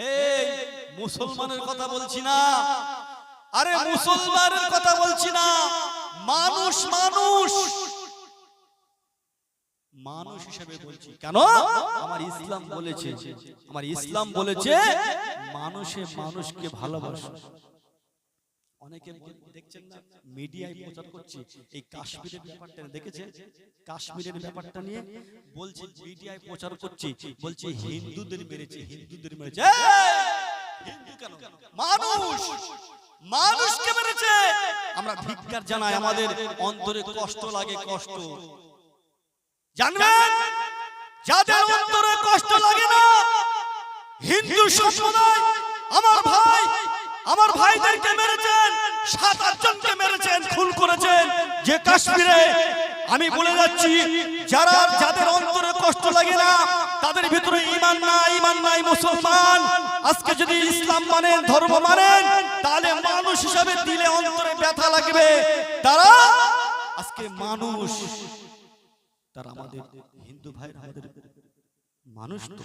এই মুসলমানের কথা বলছি না। আরে মুসলমানের কথা বলছি না। মানুষ মানুষ। মানুষ হিসেবে বলছি। কেন? আমার ইসলাম বলেছে। আমার ইসলাম বলেছে, মানুষে মানুষকে ভালোবাসে। অনেকে দেখছেন না মিডিয়ায় প্রচার করছে। এই কাশ্মীরের ব্যাপারটা দেখেছে? কাশ্মীরের ব্যাপারটা নিয়ে বলছে মিডিয়ায় প্রচার করছে বলছে হিন্দুদের মেরেছে হিন্দুদের মেরেছে। হিন্দু কেন? মানুষ মানুষকে মেরেছে! আমরা ধিক্কার জানাই আমাদের অন্তরে কষ্ট লাগে কষ্ট। জানবেন? যাদের অন্তরে কষ্ট লাগে না হিন্দু সম্প্রদায় আমার ভাই আমার ভাইদেরকে মেরেছেন, সাত আটজনকে মেরেছেন, খুন করেছেন। যে কাশ্মীরে আমি বলে যাচ্ছি, যারা যাদের অন্তরে কষ্ট লাগে না, তাদের ভিতরে ইমান নাই ইমান নাই, মুসলমান। আজকে যদি ইসলাম মানেন, ধর্ম মানেন, তাহলে মানুষ হিসাবে দিলে অন্তরে ব্যথা লাগবে। তারা আজকে মানুষ, তারা আমাদের হিন্দু ভাই আমাদের মানুষ তো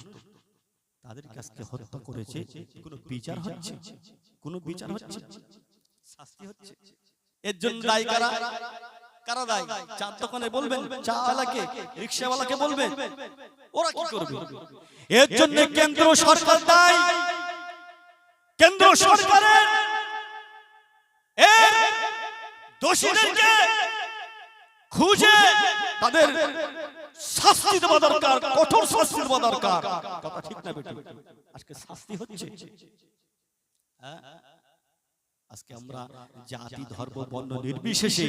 তাদের কাছকে হত্যা করেছে, কোনো বিচার হচ্ছে? কোনো বিচার হচ্ছে? শাস্তি হচ্ছে। এর জন্য দায়ী কারা? কারা? দায়ী? চার দোকানে বলবেন চা ওয়ালাকে রিক্সাওয়ালাকে বলবেন। ওরা কি করবে? এর জন্য কেন্দ্র সরকার দায়ী। কেন্দ্র সরকারের এর দোষীদেরকে খুঁজে তাদের শাস্তি দেওয়া দরকার কঠোর শাস্তি দেওয়া দরকার। কথা ঠিক না বেটি? আজকে শাস্তি হচ্ছে? আজকে আমরা জাতি ধর্ম বর্ণ নির্বিশেষে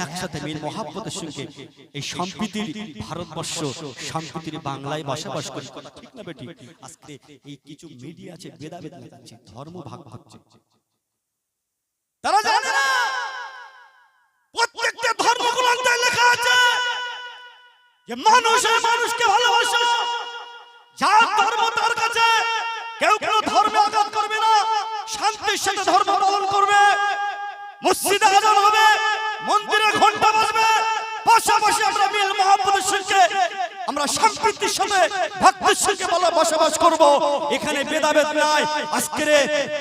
একসাথে মিল মহাব্বতের সঙ্গে এই সম্প্রীতির ভারতবর্ষ সম্প্রীতির বাংলায় বসবাস করি। ঠিক না বেটি? আজকে এই কিছু মিডিয়া আছে ভেদাভেদ লাগাচ্ছে ধর্ম ভাগ ভাগছে তারা জানে না! প্রত্যেকটা ধর্মগ্রন্থে লেখা আছে যে মানুষে মানুষকে ভালোবাসে যার ধর্ম তার কাছে কেউ কেউ ধর্মে আঘাত করবে শান্তির সাথে ধর্ম পালন করবে, মসজিদে আজান হবে মন্দিরে ঘণ্টা বাজবে, পাশাপাশি আমরা মিল মহাপুরুষকে আমরা সম্প্রীতির সাথে ভক্তির সঙ্গে বসবাস করব। এখানে ভেদাভেদ নাই। আজকের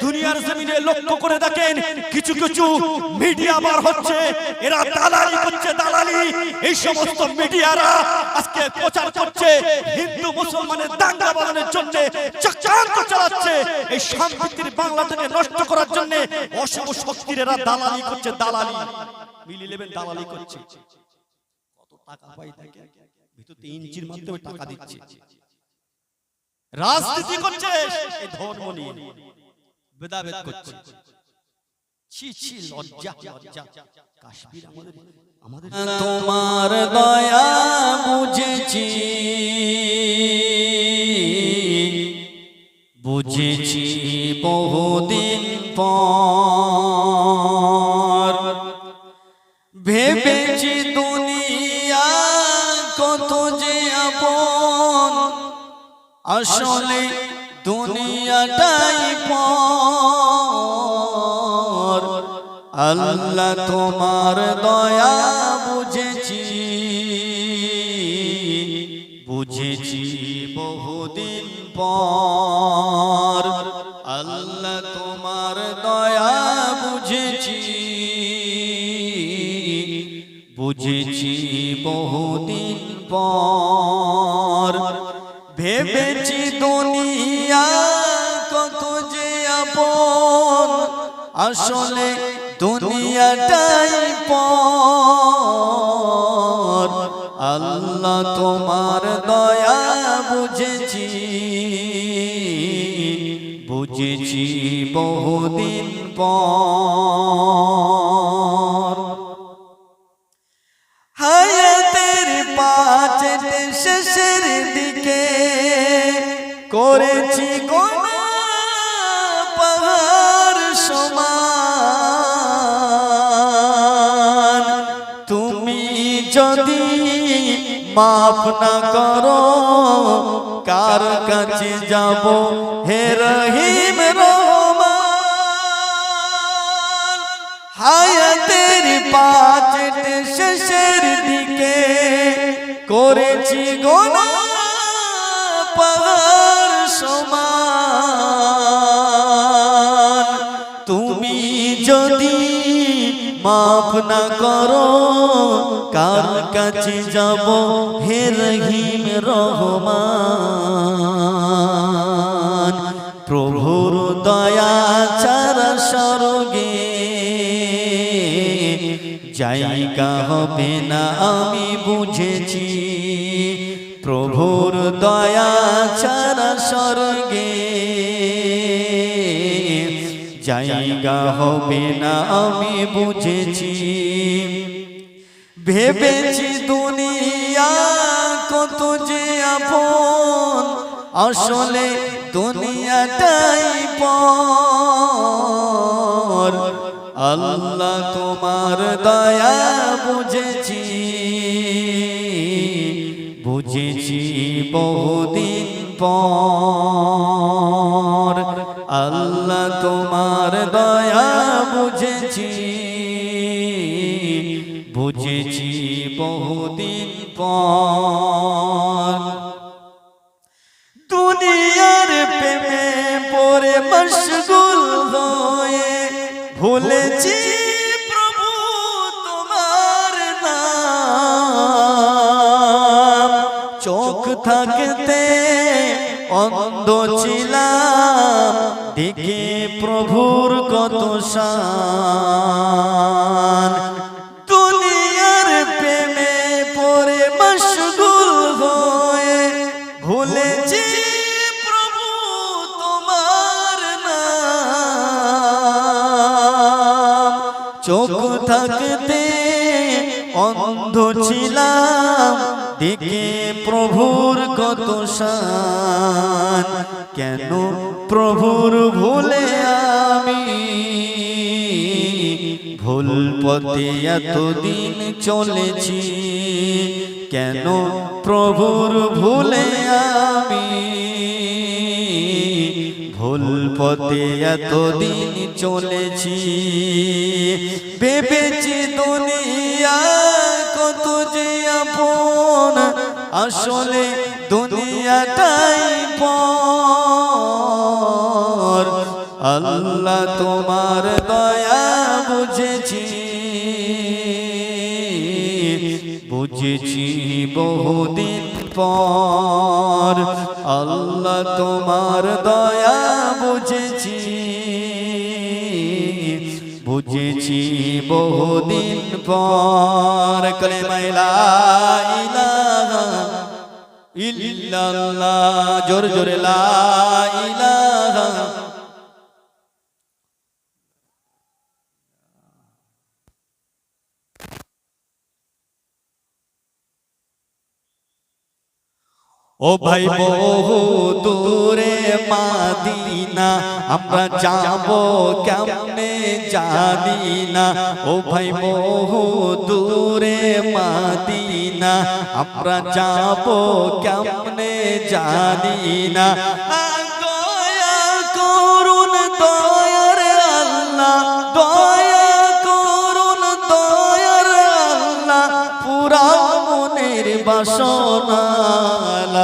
দুনিয়ার জমিনে লক্ষ্য করে দেখেন, কিছু কিছু মিডিয়া বার হচ্ছে। এরা দালালি করছে, দালালি। এই সমস্ত মিডিয়ারা আজকে প্রচার করছে। হিন্দু, মুসলমানের দাঙ্গা বাঁধানোর জন্য চক্রান্ত চালাচ্ছে। এই সম্প্রীতির বাংলাটাকে নষ্ট করার জন্য অশুভ শক্তির এরা দালালি করছে, দালালি। মিলি লেভেন দালালি করছে। কত টাকা পাই থাকে ভিতর তিন ইঞ্চির মাধ্যমে টাকা দিচ্ছে। রাজনীতি করছে এই ধর্ম নিয়ে। ভেদাভেদ করছে। ছি ছি লজ্জা লজ্জা কাশ্মীর আমাদের আমাদের তোমার দয়া বুঝেছি। বুঝেছি বহুদিন পর। ভেবেছি আসলে দুনিয়াটাই পর। আল্লাহ তোমার দয়া বুঝেছি বুঝেছি বহুদিন পর। আল্লাহ তোমার দয়া বুঝেছি বুঝেছি বহুদিন পর। ভেবেছি দুনিয়া কত যে আপন। আসলে দুনিয়াটাই পর। আল্লাহ তোমার দয়া বুঝেছি বুঝেছি বহুদিন পর। করেছি গোনা সমান। তুমি যদি মাফ না করো, কার কাছে যাব হে রহিম রহমান? হায়াতের শেষের দিকে করেছি গোনা মাফ না করো, কার কাছে যাব হে রহিম রহমান। প্রভুর দয়া ছাড়া স্বর্গে জায়গা হবে না, আমি বুঝেছি। প্রভুর দয়া ছাড়া স্বর্গে জায়গা হবে না আমি বুঝেছি ভেবেছি দুনিয়া কত যে আপন আসলে দুনিয়াটাই পর আল্লাহ তোমার দয়া বুঝেছি বুঝেছি বহুদিন পর আল্লাহ তোমার দয়া বুঝেছি বুঝেছি বহুদিন পর। দুনিয়ার প্রেমে পরে মশগুল হয়ে ভুলেছি তোমার চোখ থাকতে অন্ধ ছিলাম দেখে প্রভুর কত শান। দুনিয়ার প্রেমে পরে মশগুল হয়ে ভুলেছি প্রভু তোমার নাম। চোখ থাকতে অন্ধ ছিলাম দেখে প্রভুর কত শান। কেন প্রভুর ভুলে আমি ভুল পথে এতদিন চলেছি। কেন প্রভুর ভুলে আমি ভুল পথে এতদিন চলেছি। ভেবেছি দুনিয়া কত যে আপন। আসলে দুনিয়াটাই পর আল্লাহ তোমার দয়া বুঝেছি বুঝেছি বহুদিন পর। আল্লাহ তোমার দয়া বুঝেছি বুঝেছি বহুদিন পর। করে মাইলা ইল্লাল্লাহ, জোর জোরে লা ইলাহা ও ভাই বহু দূরে মাদিনা, আমরা যাব কেমনে জানি না ও ভাই বহু দূরে মাদিনা, আমরা যাব কেমনে জানি না বাসনা।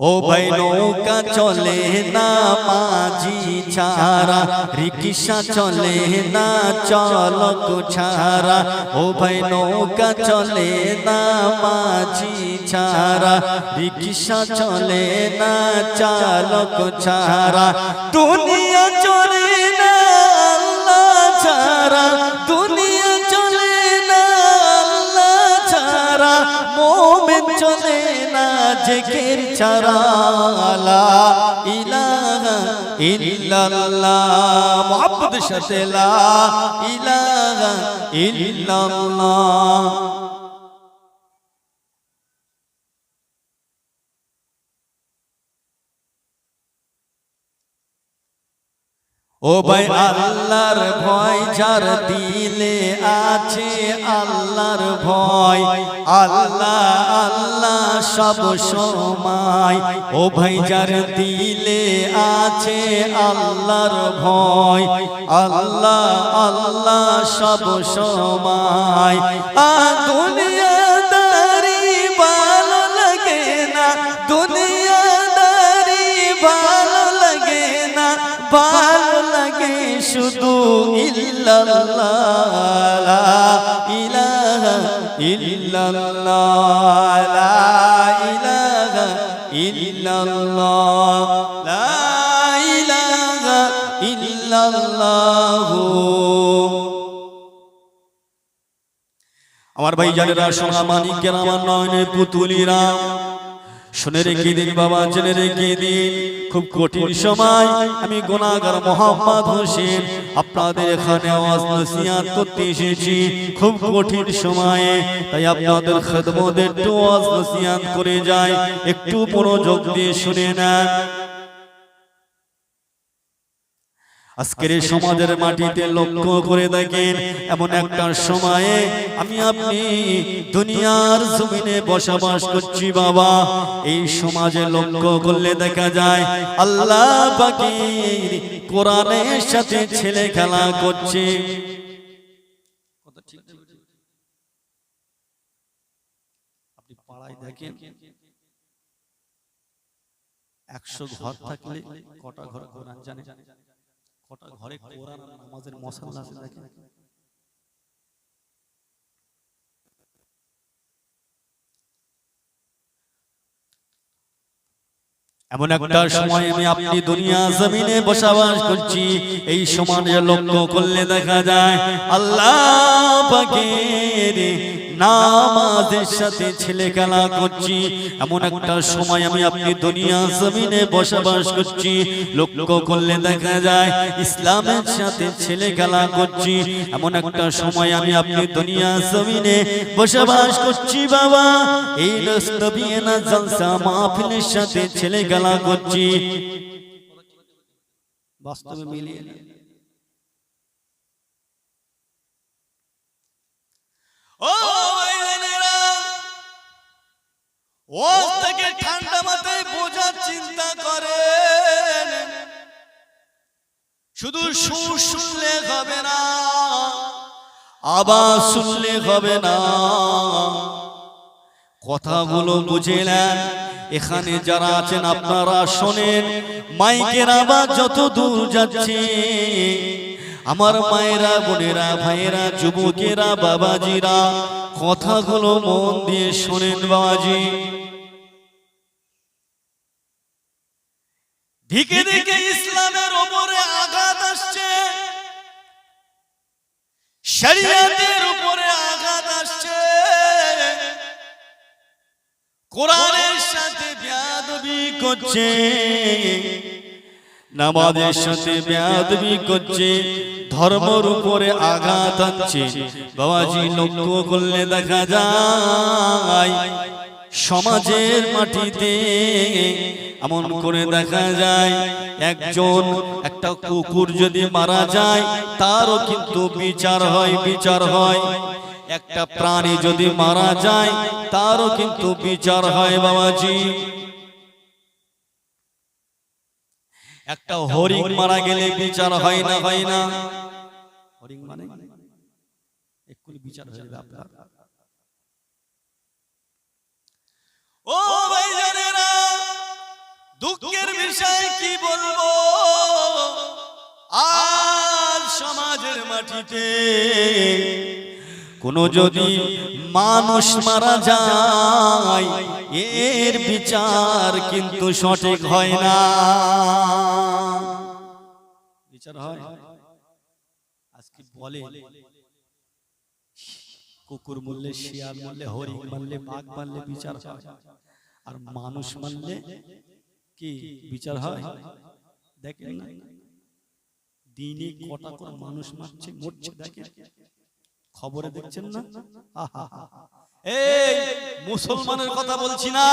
ও ভাই নৌকা চলে না, মাঝি ছাড়া। রিক্সা চলে না, চলক ছাড়া। ও ভাই নৌকা চলে না, মাঝি ছাড়া। রিক্সা চলে না, চালক ছাড়া। দুনিয়া চলে না, আল্লাহ ছাড়া। দুনিয়া চলে না ছাড়া। মোমেন চলে না জেকের ছাড়া লা ইলাহা ইল্লাল্লাহ মুহাম্মদ সাথে লা ইলাহা ইল্লাল্লাহ। ও ভাই আল্লাহর ভয় যার দিলে আছে আল্লাহর ভয়। আল্লাহ আল্লাহ সব সময়। ও ভাই যার দিলে আছে আল্লাহর ভয়। আল্লাহ আল্লাহ সব সময়। আ দুনিয়াদারি শুধু ইল্লাল্লাহ আমার ভাই জানেরা সোনা মানিকের আমার নয়নে পুতুলিরা শুনে রেখে দিন বাবা জেনে রেখে দিন। খুব কঠিন সময়। আমি গোনাগার মোহাম্মদ হোসেন। আপনাদের এখানে আওয়াজ নসিহাত করতে এসেছি। খুব কঠিন সময়ে। তাই আপনাদের খেদমদের একটু আওয়াজ নসিহাত করে যায়। একটু মনোযোগ দিয়ে শুনে নেন। আজকের এই সমাজের মাটিতে লক্ষ্য করে দেখেন এমন একটা সময়ে আমি আপনি দুনিয়ার জমিনে বসবাস করছি বাবা। এই সমাজে লক্ষ্য করলে দেখা যায় আল্লাহ পাকির কোরআনের সাথে ছেলে খেলা করছে। আপনি পাড়ায় দেখেন একশো ঘর থাকলে কটা ঘর কোরআন জানে কটা ঘরে কোরআন নামাজের মশাল্লা আছে দেখেন। এমন একটা সময় আমি আপনি দুনিয়া জমিনে বসবাস করছি। এই সমাজে লক্ষ্য করলে দেখা যায় আল্লাহ নামাজের সাথে ছেলে খেলা করছি। এমন একটা সময় আমি আপনি দুনিয়া জমিনে বসবাস করছি। লক্ষ্য করলে দেখা যায় ইসলামের সাথে ছেলে খেলা করছি। এমন একটা সময় আমি আপনি দুনিয়া জমিনে বসবাস করছি, বাবা। এই নস্তবিয়েনা জলসা মাহফিলের সাথে ছেলে খেলা করছি। বাস্তবে মিলিয়ে না। ও থেকে ঠান্ডা মাথায় বোঝার চিন্তা করেন। শুধু সুর শুনলে হবে না, আবার শুনলে হবে না। কথাগুলো বুঝে নেন এখানে যারা আছেন আপনারা শোনেন, মাইকের আবার যত দূর যাচ্ছে। আমার মায়েরা, বোনেরা, ভাইয়েরা, যুবকেরা, বাবাজিরা, কথাগুলো মন দিয়ে শোনেন বাবাজি। দিকে দিকে ইসলামের ওপরে আঘাত আসছে। শরিয়তের উপরে আঘাত আসছে। কোরআনের সাথে বেয়াদবি করছে। নামাজের সাথে বেয়াদবি করছে। ধর্মর উপরে আঘাত আনছে। বাবাজি লক্ষ্য করলে দেখা যায়, সমাজের মাটিতে এমন করে দেখা যায়, একজন একটা কুকুর যদি মারা যায়, তারও কিন্তু বিচার হয় বিচার হয়। একটা প্রাণী যদি মারা যায়, তারও কিন্তু বিচার হয়, বাবাজি। একটা হরিণ মারা গেলে বিচার হয় না হয় না। হরিণ মানে এক্ষুনি বিচার হয়ে যাবে আপনার। ও ভাইজানেরা দুঃখের বিষয় কি বলব? আজ সমাজের মাটিতে কোন যদি মানুষ মারা যায় এর বিচার কিন্তু সঠিক হয় না। বিচার হয়? আজকে বলে কুকুর মরলে শিয়াল মারলে হরিণ মারলে বাঘ মারলে বিচার হয়। আর মানুষ মারলে কি বিচার হয়? দেখেন না? দিনে কটা করে মানুষ মারছে মরছে দেখেন। খবরে দেখছেন না? আহা। এই মুসলমানের কথা বলছি না।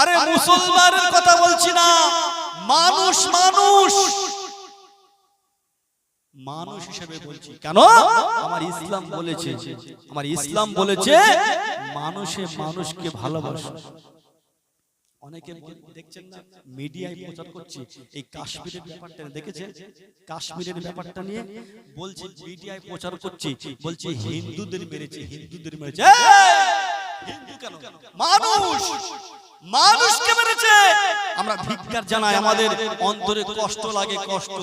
আরে মুসলমানের কথা বলছি না। মানুষ মানুষ। মানুষ হিসেবে বলছি। কেন? আমার ইসলাম বলেছে। আমার ইসলাম বলেছে মানুষে মানুষকে ভালোবাসে। অনেকে দেখছেন না মিডিয়ায় প্রচার করছে। এই কাশ্মীরের ব্যাপারটা দেখেছে কাশ্মীরের ব্যাপারটা নিয়ে বলছে মিডিয়ায় প্রচার করছে। বলছে হিন্দুদের মেরেছে হিন্দুদের মেরেছে। হিন্দু কেন? মানুষ মানুষকে মেরেছে! আমরা ভিক্ষার জানাই আমাদের অন্তরে কষ্ট লাগে কষ্ট।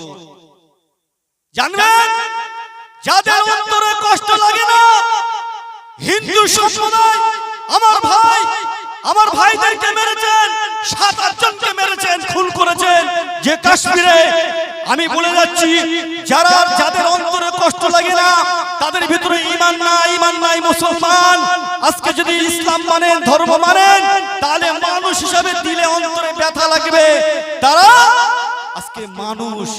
জানবেন? যাদের অন্তরে কষ্ট লাগে না, হিন্দু সম্প্রদায়, আমার ভাই, আমার ভাইদেরকে মেরেছেন, সাত আটজনকে মেরেছেন, খুন করেছেন, যে কাশ্মীরে, আমি বলে যাচ্ছি, যারা যাদের অন্তরে কষ্ট লাগে না, তাদের ভিতরে ইমান নাই ইমান নাই, মুসলমান। আজকে যদি ইসলাম মানেন, ধর্ম মানেন, তাহলে মানুষ হিসাবে দিলে অন্তরে ব্যথা লাগবে। তারা আজকে মানুষ।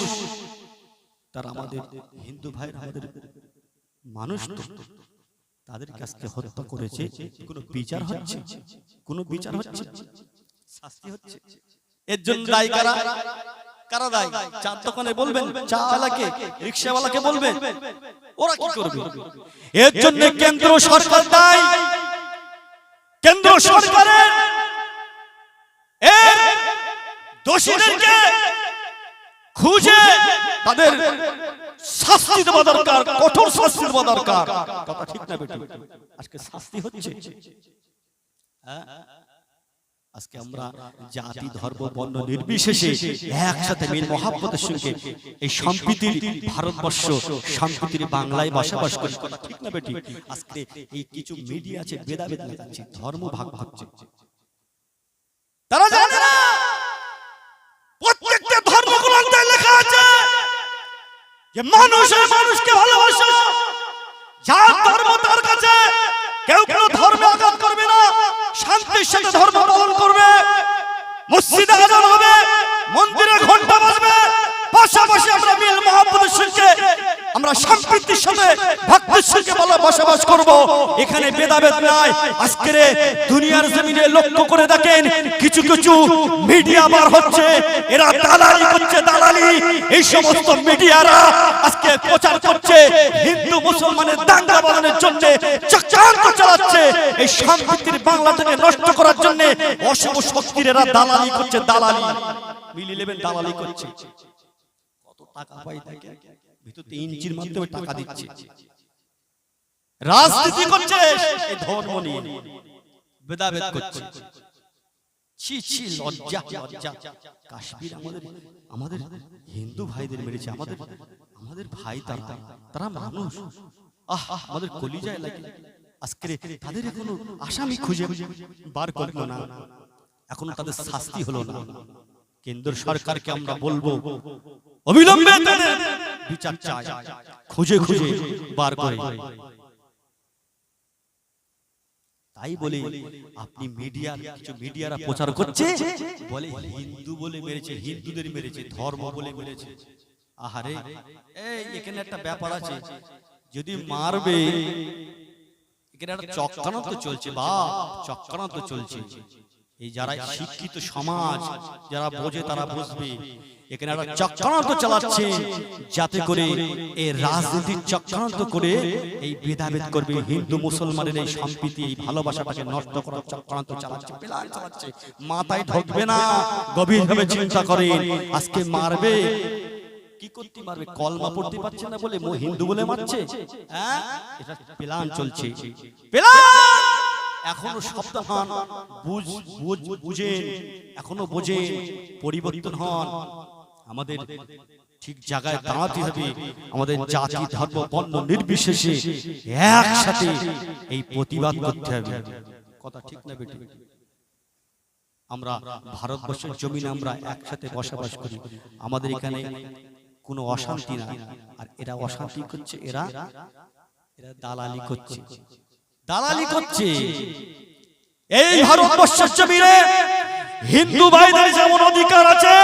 তারা আমাদের হিন্দু ভাই আমাদের মানুষ তো। তাদেরকে আজকে হত্যা করেছে। কোনো বিচার হচ্ছে? কোনো বিচার হচ্ছে? শাস্তি হচ্ছে? এর জন্য দায়ী কারা? কারা? দায়ী? চার দোকানে বলবেন? চা ওয়ালাকে রিক্সাওয়ালাকে বলবেন। ওরা কি করবে? এর জন্য কেন্দ্র সরকার দায়ী। কেন্দ্র সরকারের এর দোষীদেরকে খুঁজে তাদের শাস্তি দেওয়া দরকার কঠোর শাস্তি দেওয়া দরকার। কথা ঠিক না বেটি। আজকে শাস্তি হচ্ছে। হ্যাঁ? আজকে আমরা জাতি ধর্ম বর্ণ নির্বিশেষে একসাথে মিল মহাব্বতের সঙ্গে এই সম্প্রীতির ভারতবর্ষ সম্প্রীতির বাংলায় বসবাস করি। ঠিক না বেটি? আজকে এই কিছু মিডিয়া আছে ভেদাভেদ লাগাচ্ছে ধর্ম ভাগ ভাগছে তারা জানে না! ধর্মগ্রন্থে লেখা আছে যে মানুষ মানুষকে ভালোবাসে। যার ধর্ম তার কাছে, কেউ কেউ ধর্মে আঘাত করবে না, শান্তির সাথে ধর্ম পালন করবে। মসজিদে আজান হবে, মন্দিরে ঘণ্টা বাজবে পাশাপাশি আমরা মিল সঙ্গে, আমরা সম্প্রীতির সাথে ভক্তির সঙ্গে বলা বসবাস করব। এখানে ভেদাভেদ নাই। আজকের দুনিয়ার জমিনে লক্ষ্য করে দেখেন, কিছু কিছু মিডিয়া বার হচ্ছে। এরা দালালি করছে, দালালি। এই সমস্ত মিডিয়ারা আজকে প্রচার করছে। হিন্দু, মুসলমানের দাঙ্গা বাঁধানোর জন্য চক্রান্ত চালাচ্ছে। এই সম্প্রীতির বাংলাটাকে নষ্ট করার জন্য অশুভ শক্তির এরা দালালি করছে, দালালি। মিলি লেবেন দালালি করছে। টাকা পাই থাকে ভিতরে ইঞ্চির মাধ্যমে টাকা দিচ্ছে। রাজনীতি করছে এই ধর্ম নিয়ে। ভেদাভেদ করছে। ছি ছি লজ্জা লজ্জা কাশ্মীর আমাদের আমাদের হিন্দু ভাইদের মেরেছে। আমাদের আমাদের ভাই তারা তারা মানুষ। আহ আমাদের কলিজায় লাগে। আজকে তাদের এখনও আসামি খুঁজে বার করল না। এখনও তাদের শাস্তি হলো না। কেন্দ্র সরকারকে আমরা বলব। অবিলম্বে তাদের বিচার চাই। খুঁজে খুঁজে বার করে। তাই বলে আপনি মিডিয়ার কিছু মিডিয়ারা প্রচার করছে? বলে হিন্দু বলে মেরেছে হিন্দুদের মেরেছে ধর্ম বলে মেরেছে। আহারে এই এখানে একটা ব্যাপার আছে। যদি মারবে এখানে একটা চক্রান্ত চলছে বা চক্রান্ত চলছে। এই যারা শিক্ষিত সমাজ যারা বোঝে তারা বুঝবে। এখানে একটা চক্রান্ত চালাচ্ছে। যাতে করে এই রাজনীতির চক্রান্ত করে এই ভেদাভেদ করবে হিন্দু মুসলমানের এই সম্প্রীতি এই ভালোবাসাটাকে নষ্ট করার চক্রান্ত চালাচ্ছে প্ল্যান চালাচ্ছে। মাথায় ঢুকবে না গভীরভাবে চিন্তা করে আজকে মারবে। কি করতে মারবে? কলমা পড়তে পারছে না বলে হিন্দু বলে মারছে? হ্যাঁ? এটা প্ল্যান চলছে। প্ল্যান! এখনও সাবধান বুঝ বুঝ এখনও বোঝে পরিবর্তন হন। আমাদের ঠিক জায়গায় দাঁড়াতে হবে। আমাদের জাতি ধর্ম বর্ণ নির্বিশেষে একসাথে এই প্রতিবাদ করতে হবে। কথা ঠিক না বেটি আমরা ভারতবর্ষের জমিনে আমরা একসাথে বসবাস করি। আমাদের এখানে কোনো অশান্তি না। আর এরা অশান্তি করছে এরা এরা দালালি করছে। দালালি করছে। এই ভারতবর্ষের জমিনে হিন্দু ভাইদের যেমন অধিকার আছে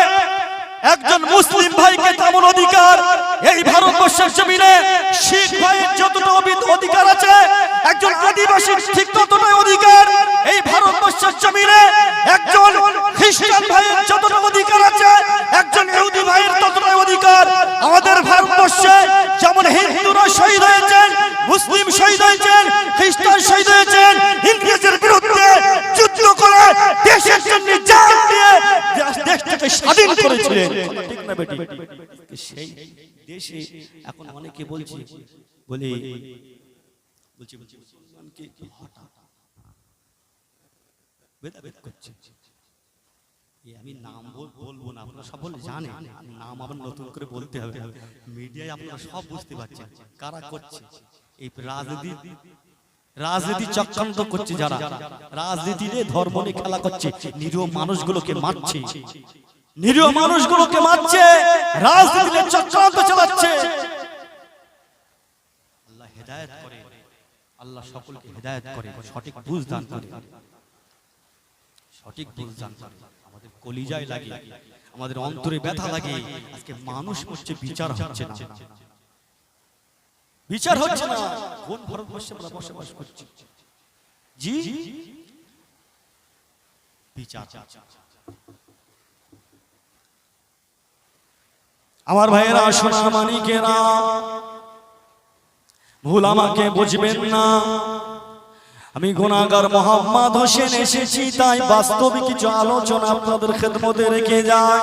একজন মুসলিম ভাইকে তেমন অধিকার। এই ভারতবর্ষের জমিনে শিখ ভাইয়ের যতটা অধিকার আছে একজন আদিবাসীর ঠিক ততটাই অধিকার। এই ভারতবর্ষের জমিনে একজন খ্রিস্টান ভাইয়ের যতটা অধিকার আছে একজন ইহুদি ভাইয়ের ততটাই অধিকার। আমাদের ভারতবর্ষে করেছিলেন ঠিক না বেটি। সেই দেশে এখন অনেকে বলছে বলে বলছে বলছে মুসলমানকে হঠাৎ ভেদাভেদ করছে। আমি নাম বল- বলব না আপনারা সব জানেন নাম আবার নতুন করে বলতে হবে। মিডিয়ায় আপনারা সব বুঝতে পারছেন। কারা করছে? এই রাজনীতি রাজনীতি চক্রান্ত করছে যারা। রাজনীতিতে ধর্ম নিয়ে খেলা করছে। নিরীহ মানুষগুলোকে মারছে। নিরীহ মানুষগুলোকে মারছে, রাজনীতিতে চক্রান্ত চালাচ্ছে। আল্লাহ হেদায়েত করে, আল্লাহ সকলকে হেদায়েত করে, সঠিক বুঝ দান করে। সঠিক বুঝ দান করে। আমাদের কলিজায় লাগে, আমাদের অন্তরে ব্যথা লাগে, আজকে মানুষ হচ্ছে, বিচার হচ্ছে না। বিচার হচ্ছে না। কোন ভারতবর্ষে আমরা বসবাস করছি? জি? বিচার। আমার ভাইয়েরা, সোনা মানিকেরা, ভুল আমাকে বুঝবেন না। আমি গুণাগার মোহাম্মদ হোসেন এসেছি, তাই বাস্তবে কিছু আলোচনা আপনাদের খেদমতে রেখে যায়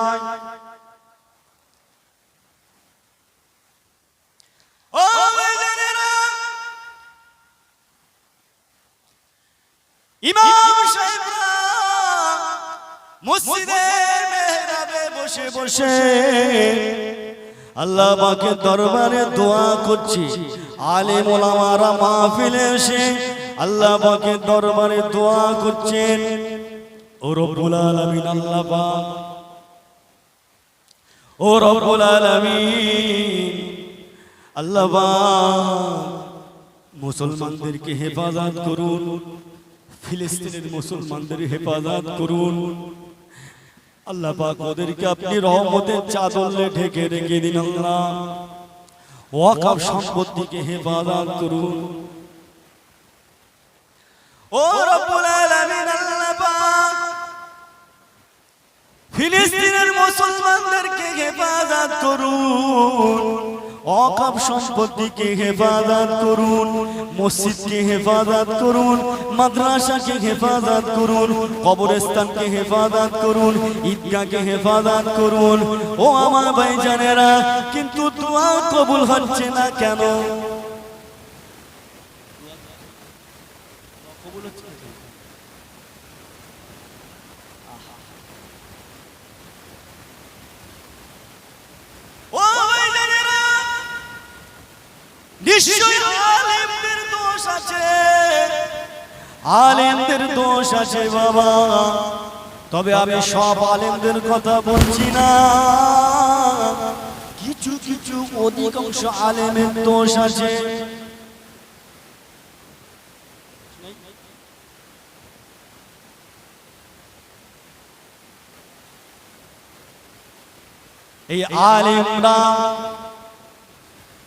ইমাম বসে বসে আল্লাহ পাকের দরবারে দোয়া করছি। আলেম ওলামারা মাহফিলে এসে আল্লাহ পাকের দরবারে দোয়া করছেন। ও রব্বুল আলামিন, আল্লাহ পাক। ও রব্বুল আলামিন, আল্লাহ পাক। মুসলমানদেরকে হেফাজত করুন। ফিলিস্তিনের মুসলমানদের হেফাজত করুন। আল্লাহ পাক ওদেরকে আপনি রহমতের চাদরে ঢেকে রেখে দিন আল্লাহ। ওয়াকাব সম্পত্তিকে হেফাজত করুন। ও রব্বুল আলামিন আল্লাহ পাক ফিলিস্তিনের মুসলমানদেরকে হেফাজত করুন। অকাপ সম্পত্তিকে হেফাজত করুন, মসজিদকে হেফাজত করুন, মাদ্রাসাকে হেফাজত করুন, কবরস্থানকে হেফাজত করুন, ঈদগাহকে হেফাজত করুন। ও আমার ভাইজানেরা, কিন্তু দোয়া কবুল হচ্ছে না কেন ও ভাইজানেরা আলেমদের দোষ আছে। আলেমদের দোষ আছে বাবা। তবে আমি সব আলেমদের কথা বলছি না। কিছু কিছু অধিকাংশ আলেমের দোষ আছে। এই আলেমরা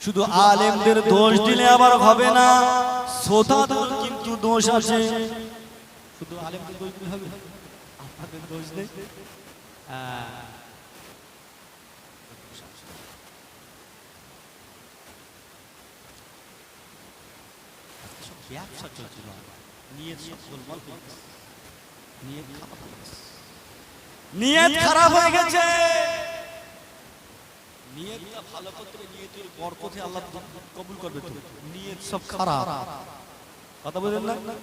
শুধু আলেমদের দোষ দিলে আবার হবে না, শ্রোতাদের কিন্তু দোষ আছে। শুধু আলেমদের দোষ দিলে হবে আপনাদের দোষ নেই? নিয়ত খারাপ হয়ে গেছে। নিয়তটা ভালো করতে নিয়তের বরকতে আল্লাহ কবুল করবে তো। নিয়ত সব খারাপ। কথা বুঝলেন না?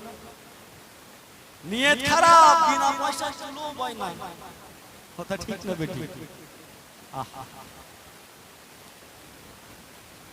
নিয়ত খারাপ বিনা পয়সা চলো বয় না। কথা ঠিক না বেটি। আহা।